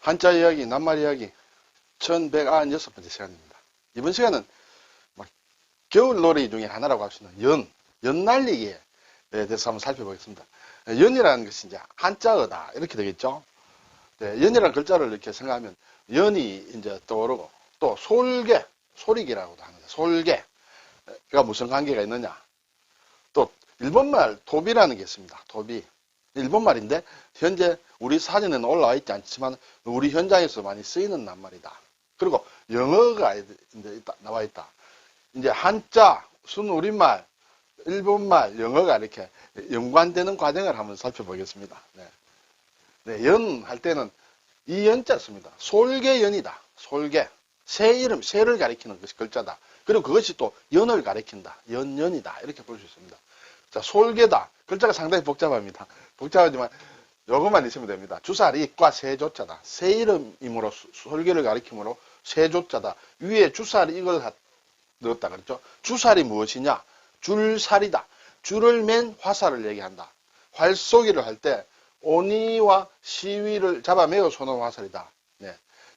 한자 이야기, 낱말 이야기 1196번째 시간입니다. 이번 시간은 막 겨울 놀이 중에 하나라고 할 수 있는 연, 연날리기에 대해서 한번 살펴보겠습니다. 연이라는 것이 이제 한자어다. 이렇게 되겠죠. 네, 연이라는 글자를 이렇게 생각하면 연이 이제 떠오르고 또 솔개, 소리기라고도 하는데 솔개가 무슨 관계가 있느냐. 또 일본말 도비라는 게 있습니다. 도비. 일본말인데 현재 우리 사진에는 올라와 있지 않지만 우리 현장에서 많이 쓰이는 낱말이다. 그리고 영어가 이제 나와 있다. 이제 한자, 순우리말, 일본말, 영어가 이렇게 연관되는 과정을 한번 살펴보겠습니다. 네. 네, 연 할 때는 이 연자 씁니다. 솔개연이다. 솔개. 새 이름, 새를 가리키는 것이 글자다. 그리고 그것이 또 연을 가리킨다. 연연이다. 이렇게 볼 수 있습니다. 자, 솔개다. 글자가 상당히 복잡합니다. 복잡하지만 요것만 있으면 됩니다. 주사리 과 세조자다. 새 이름이므로 수- 솔개를 가리키므로 세조자다. 위에 주사리 이걸 하- 넣었다 그랬죠. 주살이 무엇이냐? 줄살이다. 줄을 맨 화살을 얘기한다. 활쏘기를 할 때 오니와 시위를 잡아매어 쏘는 화살이다. 네.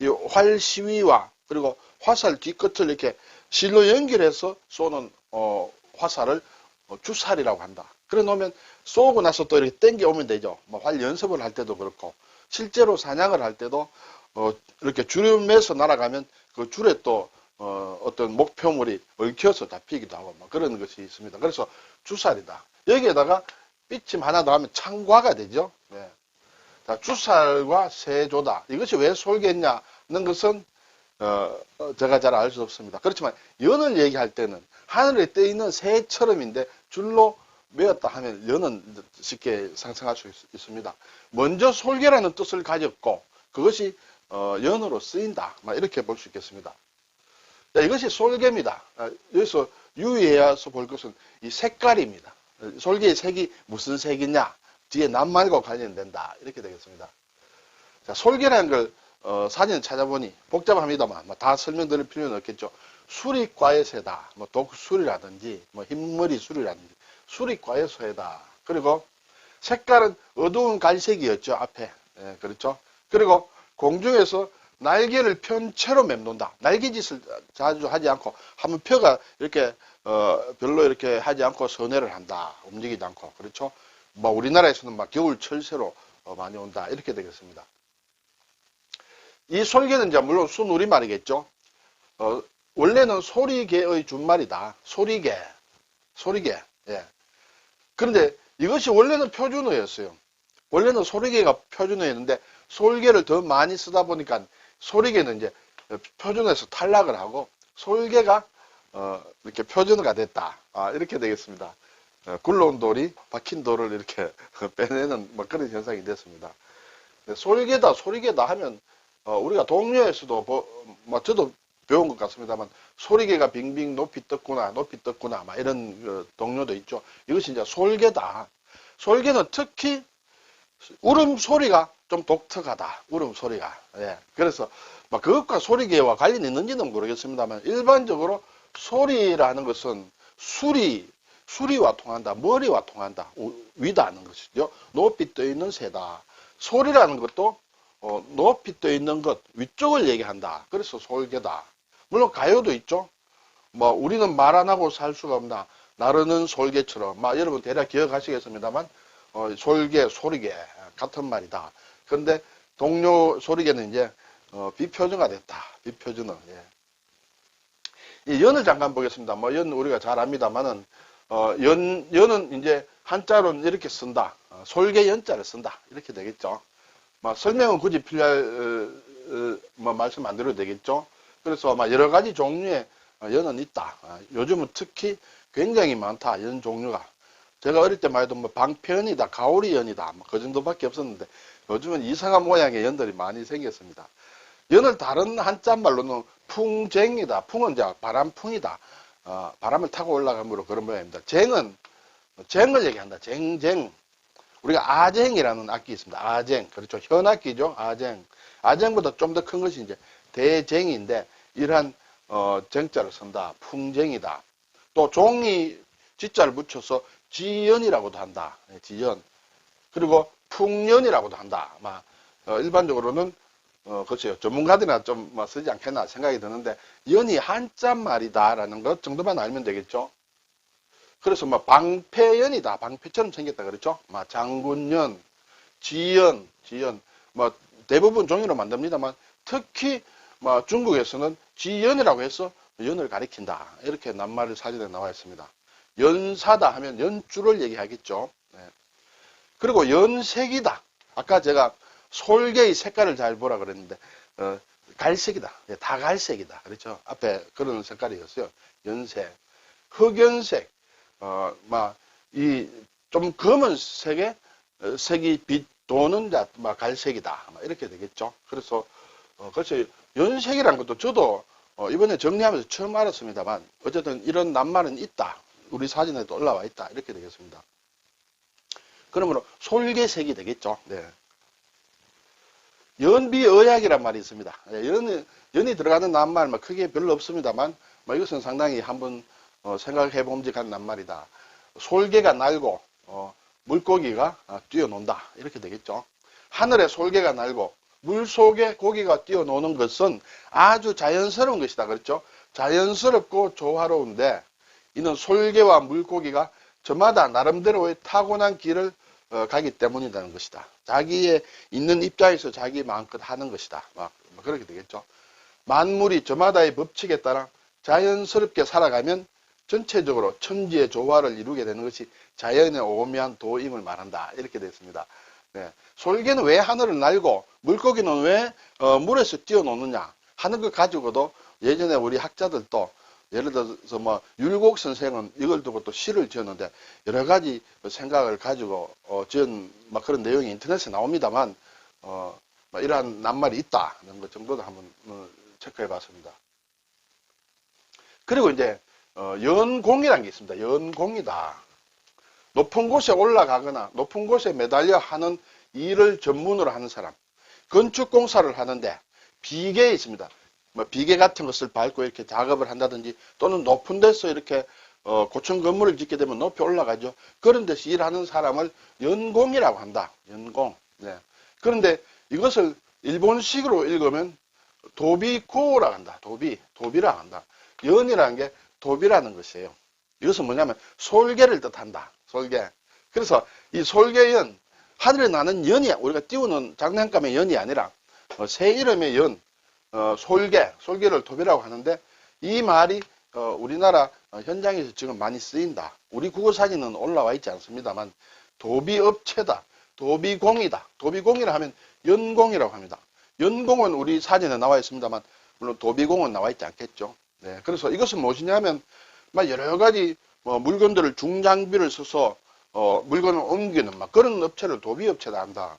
이 활시위와 그리고 화살 뒤끝을 이렇게 실로 연결해서 쏘는 어, 화살을 어, 주살이라고 한다. 그래 놓으면 쏘고 나서 또 이렇게 땡겨 오면 되죠. 뭐 활 연습을 할 때도 그렇고 실제로 사냥을 할 때도 어, 이렇게 매서 날아가면 그 줄에 또 어, 어떤 목표물이 얽혀서 잡히기도 하고 뭐 그런 것이 있습니다. 그래서 주살이다. 여기에다가 삐침 하나 더 하면 창과가 되죠. 네. 자, 주살과 세조다. 이것이 왜 솔개냐는 것은 어, 어, 제가 잘 알 수 없습니다. 그렇지만 연을 얘기할 때는 하늘에 떠 있는 새처럼인데 줄로 메었다 하면 연은 쉽게 상상할 수 있, 있습니다. 먼저 솔개라는 뜻을 가졌고 그것이 어, 연으로 쓰인다. 막 이렇게 볼 수 있겠습니다. 자, 이것이 솔개입니다. 아, 여기서 유의해서 볼 것은 이 색깔입니다. 어, 솔개의 색이 무슨 색이냐? 뒤에 낱말과 관련된다. 이렇게 되겠습니다. 자, 솔개라는 걸 어, 사진을 찾아보니 복잡합니다만 뭐다 설명드릴 필요는 없겠죠. 수리과의 새다. 뭐 독수리라든지 뭐 흰머리 수리라든지 수리과의 새다. 그리고 색깔은 어두운 갈색이었죠. 앞에. 예, 그렇죠. 그리고 공중에서 날개를 편 채로 맴돈다. 날개짓을 자주 하지 않고 한번 펴가 이렇게 어, 별로 이렇게 하지 않고 선회를 한다. 움직이지 않고 그렇죠. 뭐 우리나라에서는 막 겨울 철새로 어, 많이 온다. 이렇게 되겠습니다. 이 솔개는 이제 물론 순우리 말이겠죠. 어, 원래는 소리개의 준말이다. 소리개, 소리개. 예. 그런데 이것이 원래는 표준어였어요. 원래는 소리개가 표준어였는데 솔개를 더 많이 쓰다 보니까 소리개는 이제 표준어에서 탈락을 하고 솔개가 어, 이렇게 표준어가 됐다. 아, 이렇게 되겠습니다. 어, 굴러온 돌이 박힌 돌을 이렇게 빼내는 뭐 그런 현상이 됐습니다. 네, 솔개다, 소리개다 하면 어, 우리가 동료에서도 뭐, 뭐 저도 배운 것 같습니다만 소리개가 빙빙 높이 떴구나, 높이 떴구나, 막 이런 어, 동료도 있죠. 이것이 이제 솔개다. 솔개는 특히 울음소리가 좀 독특하다. 울음소리가. 예. 그래서 막 그것과 소리개와 관련이 있는지는 모르겠습니다만 일반적으로 소리라는 것은 수리, 수리와 통한다. 머리와 통한다. 우- 위다는 것이죠. 높이 떠 있는 새다. 소리라는 것도 어, 높이 떠 있는 것, 위쪽을 얘기한다. 그래서 솔개다. 물론 가요도 있죠. 뭐 우리는 말 안 하고 살 수가 없나. 나르는 솔개처럼. 막 여러분 대략 기억하시겠습니다만 어, 솔개, 소리개 같은 말이다. 그런데 동료 소리개는 이제 어, 비표준화 됐다. 비표준어. 예. 이 연을 잠깐 보겠습니다. 뭐 연 우리가 잘 압니다만은 어, 연 연은 이제 한자로는 이렇게 쓴다. 어, 솔개 연자를 쓴다. 이렇게 되겠죠. 뭐 설명은 굳이 필요할 어, 어, 뭐 말씀 안 드려도 되겠죠. 그래서 아마 여러 가지 종류의 어, 연은 있다. 아, 요즘은 특히 굉장히 많다. 연 종류가. 제가 어릴 때만 해도 뭐 방편이다, 가오리연이다, 뭐그 정도밖에 없었는데 요즘은 이상한 모양의 연들이 많이 생겼습니다. 연을 다른 한자 말로는 풍쟁이다. 풍은 이제 바람풍이다. 어, 바람을 타고 올라감으로 그런 모양입니다. 쟁은 쟁을 얘기한다. 쟁쟁. 우리가 아쟁이라는 악기 있습니다. 아쟁. 그렇죠. 현악기죠. 아쟁. 아쟁보다 좀 더 큰 것이 이제 대쟁인데 이러한 어, 쟁자를 쓴다. 풍쟁이다. 또 종이 지자를 붙여서 지연이라고도 한다. 네, 지연. 그리고 풍년이라고도 한다. 아마 어, 일반적으로는 어, 그렇죠. 전문가들이나 좀 뭐 쓰지 않겠나 생각이 드는데, 연이 한자 말이다라는 것 정도만 알면 되겠죠. 그래서 뭐 방패연이다. 방패처럼 생겼다. 그렇죠. 뭐 장군연, 지연, 지연, 뭐 대부분 종이로 만듭니다만, 특히 뭐 중국에서는 지연이라고 해서 연을 가리킨다. 이렇게 낱말을 사전에 나와 있습니다. 연사다 하면 연주를 얘기하겠죠. 네. 그리고 연색이다. 아까 제가 솔개의 색깔을 잘 보라 그랬는데 어, 갈색이다. 예, 다 갈색이다. 그렇죠. 앞에 그런 색깔이었어요. 연색, 흑연색, 어, 막이좀 검은 색의 어, 색이 빛 도는 자, 막 갈색이다. 막 이렇게 되겠죠. 그래서 어, 그래서 연색이라는 것도 저도 어, 이번에 정리하면서 처음 알았습니다만 어쨌든 이런 낱말은 있다. 우리 사진에도 올라와 있다. 이렇게 되겠습니다. 그러므로 솔개색이 되겠죠. 네. 연비의약이란 말이 있습니다. 예, 연이, 연이 들어가는 낱말 뭐 크게 별로 없습니다만 뭐 이것은 상당히 한번 어, 생각해 봄직한 낱말이다. 솔개가 날고 어, 물고기가 아, 뛰어논다. 이렇게 되겠죠. 하늘에 솔개가 날고 물 속에 고기가 뛰어노는 것은 아주 자연스러운 것이다. 그렇죠? 자연스럽고 조화로운데 이는 솔개와 물고기가 저마다 나름대로의 타고난 길을 어, 가기 때문이라는 것이다. 자기의 있는 입장에서 자기 마음껏 하는 것이다. 막, 막 그렇게 되겠죠. 만물이 저마다의 법칙에 따라 자연스럽게 살아가면 전체적으로 천지의 조화를 이루게 되는 것이 자연의 오묘한 도임을 말한다. 이렇게 되었습니다. 네. 솔개는 왜 하늘을 날고 물고기는 왜 어, 물에서 뛰어노느냐 하는 것 가지고도 예전에 우리 학자들도 예를 들어서 뭐 율곡 선생은 이걸 두고 또 시를 지었는데 여러 가지 생각을 가지고 어, 지은 막 그런 내용이 인터넷에 나옵니다만 어, 뭐 이러한 낱말이 있다는 것 정도도 한번 어, 체크해 봤습니다. 그리고 이제 어, 연공이라는 게 있습니다. 연공이다. 높은 곳에 올라가거나 높은 곳에 매달려 하는 일을 전문으로 하는 사람. 건축 공사를 하는데 비계에 있습니다. 뭐 비계 같은 것을 밟고 이렇게 작업을 한다든지 또는 높은 데서 이렇게 어, 고층 건물을 짓게 되면 높이 올라가죠. 그런 데서 일하는 사람을 연공이라고 한다. 연공. 네. 그런데 이것을 일본식으로 읽으면 도비코라고 한다. 도비. 도비라고 한다. 연이라는 게 도비라는 것이에요. 이것은 뭐냐면 솔개를 뜻한다. 솔개. 그래서 이 솔개연, 하늘에 나는 연이 우리가 띄우는 장난감의 연이 아니라 어, 새 이름의 연, 어, 솔개, 솔개를 도비라고 하는데 이 말이 어, 우리나라 어, 현장에서 지금 많이 쓰인다. 우리 국어 사진은 올라와 있지 않습니다만 도비업체다. 도비공이다. 도비공이라 하면 연공이라고 합니다. 연공은 우리 사진에 나와 있습니다만 물론 도비공은 나와 있지 않겠죠. 네, 그래서 이것은 무엇이냐면 막 여러 가지 뭐 물건들을 중장비를 써서 어, 물건을 옮기는 막 그런 업체를 도비업체다 한다.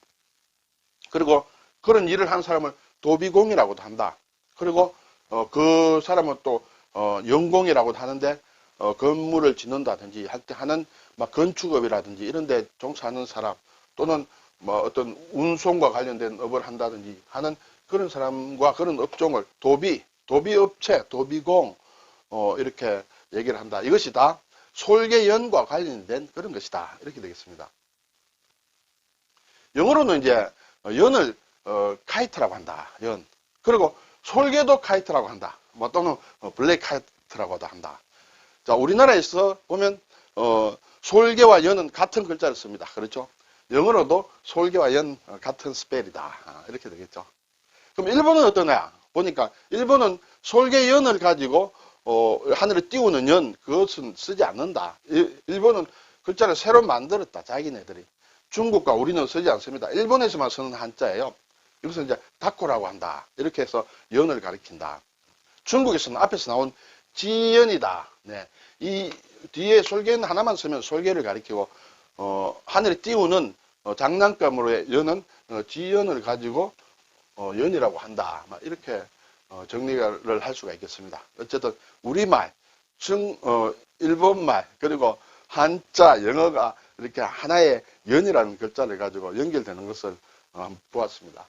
그리고 그런 일을 하는 사람을 도비공이라고도 한다. 그리고 어, 그 사람은 또 어, 연공이라고도 하는데 어, 건물을 짓는다든지 할 때 하는 막 건축업이라든지 이런 데 종사하는 사람 또는 뭐 어떤 운송과 관련된 업을 한다든지 하는 그런 사람과 그런 업종을 도비, 도비업체, 도비공 어, 이렇게 얘기를 한다. 이것이 다 솔개연과 관련된 그런 것이다. 이렇게 되겠습니다. 영어로는 이제 연을 어, 카이트라고 한다. 연. 그리고 솔개도 카이트라고 한다. 뭐 또는 어, 블랙 카이트라고도 한다. 자, 우리나라에서 보면 어, 솔개와 연은 같은 글자를 씁니다. 그렇죠? 영어로도 솔개와 연 어, 같은 스펠이다. 아, 이렇게 되겠죠. 그럼 일본은 어떠냐? 보니까 일본은 솔개 연을 가지고 어, 하늘에 띄우는 연 그것은 쓰지 않는다. 일- 일본은 글자를 새로 만들었다. 자기네들이. 중국과 우리는 쓰지 않습니다. 일본에서만 쓰는 한자예요. 이것은 이제 다코라고 한다. 이렇게 해서 연을 가리킨다. 중국에서는 앞에서 나온 지연이다. 네. 이 뒤에 솔개는 하나만 쓰면 솔개를 가리키고 어, 하늘에 띄우는 어, 장난감으로의 연은 어, 지연을 가지고 어, 연이라고 한다. 막 이렇게 어, 정리를 할 수가 있겠습니다. 어쨌든 우리말, 중, 어, 일본말, 그리고 한자, 영어가 이렇게 하나의 연이라는 글자를 가지고 연결되는 것을 어, 보았습니다.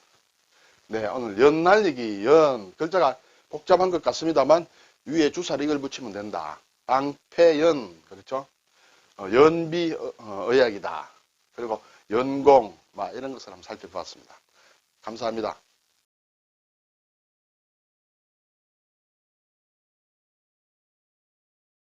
네, 오늘 연 날리기, 연, 글자가 복잡한 것 같습니다만 위에 주사릭을 붙이면 된다. 방패연, 그렇죠? 어, 연비 어, 어, 의학이다. 그리고 연공, 막 이런 것을 한번 살펴보았습니다. 감사합니다.